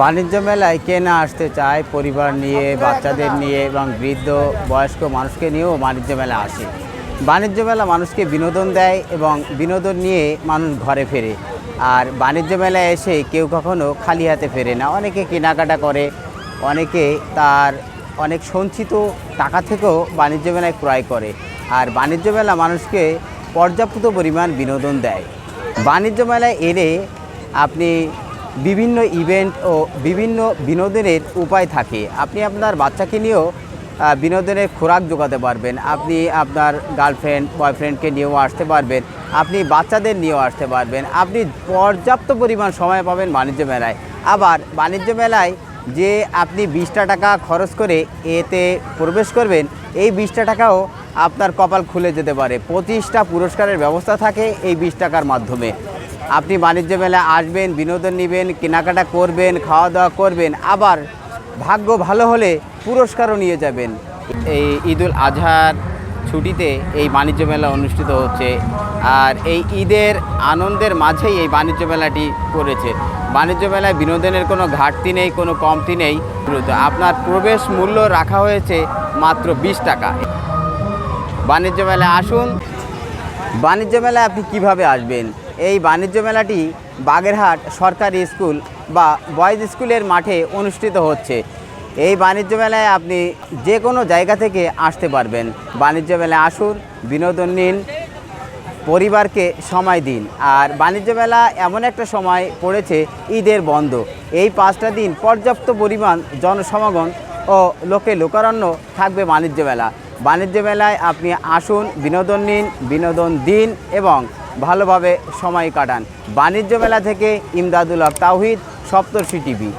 বাণিজ্য মেলায় কে না আসতে চায় পরিবার নিয়ে, বাচ্চাদের নিয়ে এবং বৃদ্ধ, বয়স্ক মানুষকে নিয়েও বাণিজ্য মেলা আসে। বাণিজ্য মেলা মানুষকে বিনোদন দেয় এবং বিনোদন নিয়ে মানুষ ঘরে ফেরে। আর বাণিজ্য মেলায় এসে কেউ কখনো খালি হাতে ফেরে না। অনেকে কেনাকাটা করে, অনেকে তার অনেক সঞ্চিত টাকা থেকেও বাণিজ্য মেলায় ক্রয় করে। আর বাণিজ্য মেলা মানুষকে পর্যাপ্ত পরিমাণ বিনোদন দেয়। বাণিজ্য মেলায় এলে আপনি বিভিন্ন ইভেন্ট ও বিভিন্ন বিনোদনের উপায় থাকে। আপনি আপনার বাচ্চাকে নিয়েও বিনোদনের খোরাক জোগাতে পারবেন। আপনি আপনার গার্লফ্রেন্ড বয়ফ্রেন্ডকে নিয়েও আসতে পারবেন। আপনি বাচ্চাদের নিয়েও আসতে পারবেন। আপনি পর্যাপ্ত পরিমাণ সময় পাবেন বাণিজ্য মেলায়। আবার বাণিজ্য মেলায় যে আপনি বিশটা টাকা খরচ করে এতে প্রবেশ করবেন, এই বিশটা টাকাও আপনার কপাল খুলে যেতে পারে। পঁচিশটা পুরস্কারের ব্যবস্থা থাকে এই বিশ টাকার মাধ্যমে। আপনি বাণিজ্য মেলায় আসবেন, বিনোদন নেবেন, কেনাকাটা করবেন খাওয়া দাওয়া করবেন, আবার ভাগ্য ভালো হলে পুরস্কারও নিয়ে যাবেন। এই ঈদুল আজহার ছুটিতে এই বাণিজ্য মেলা অনুষ্ঠিত হচ্ছে আর এই ঈদের আনন্দের মাঝেই এই বাণিজ্য মেলাটি করেছে। বাণিজ্য মেলায় বিনোদনের কোনো ঘাটতি নেই, কোনো কমতি নেই। আপনার প্রবেশ মূল্য রাখা হয়েছে মাত্র বিশ টাকা। বাণিজ্য মেলায় আসুন। বাণিজ্য মেলায় আপনি কীভাবে আসবেন? এই বাণিজ্য মেলাটি বাগেরহাট সরকারি স্কুল বা বয়েজ স্কুলের মাঠে অনুষ্ঠিত হচ্ছে। এই বাণিজ্য মেলায় আপনি যে কোনো জায়গা থেকে আসতে পারবেন। বাণিজ্য মেলায় আসুন, বিনোদন নিন, পরিবারকে সময় দিন। আর বাণিজ্য মেলা এমন একটা সময় পড়েছে, ঈদের বন্ধ। এই পাঁচটা দিন পর্যাপ্ত পরিমাণ জনসমাগম ও লোকে লোকারণ্য থাকবে বাণিজ্য মেলা বাণিজ্য মেলায় আপনি আসুন, বিনোদন নিন, বিনোদন দিন এবং ভালোভাবে সময় কাটান। বাণিজ্য মেলা থেকে ইমদাদুল হক তাওহিদ সপ্তর্ষি টিভি।